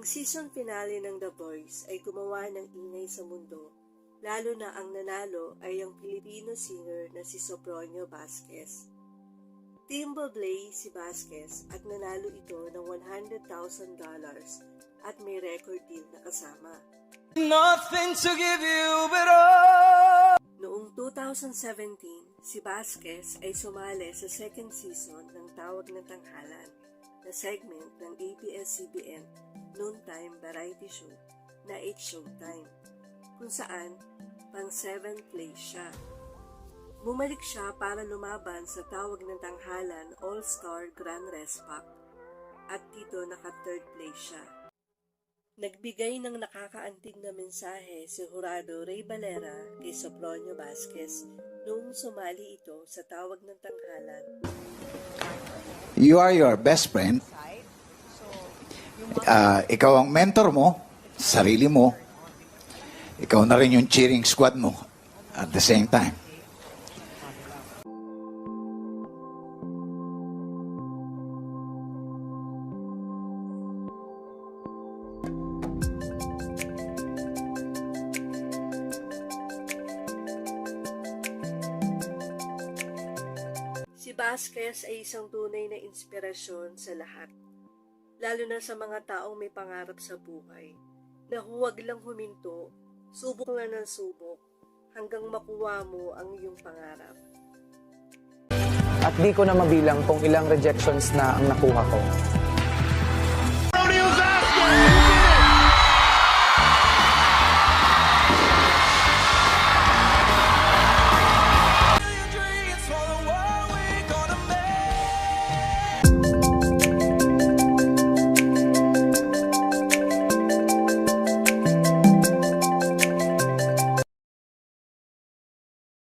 season finale ng The Voice ay gumawa ng ingay sa mundo, lalo na ang nanalo ay ang Filipino singer na si Sopronio Vasquez. Bublé si Vasquez at nanalo ito ng $100,000 at may record deal na kasama. Nothing to give you but all. Noong 2017, si Vasquez ay sumali sa second season ng Tawag ng Tanghalan na segment ng ABS-CBN noontime variety show na It's Showtime, kung saan pang 7th place siya. Bumalik siya para lumaban sa Tawag ng Tanghalan All-Star Grand Respac at dito naka-third place siya. Nagbigay ng nakakaantig na mensahe si Jurado Ray Valera kay Sopronio Vasquez noong sumali ito sa tawag ng tanghalan. You are your best friend. Ah, ikaw ang mentor mo, sarili mo. Ikaw na rin yung cheering squad mo at the same time. Si Vasquez ay isang tunay na inspirasyon sa lahat, lalo na sa mga taong may pangarap sa buhay, na huwag lang huminto, subok nga ng subok, hanggang makuha mo ang iyong pangarap. At di ko na mabilang kung ilang rejections na ang nakuha ko. Rodeo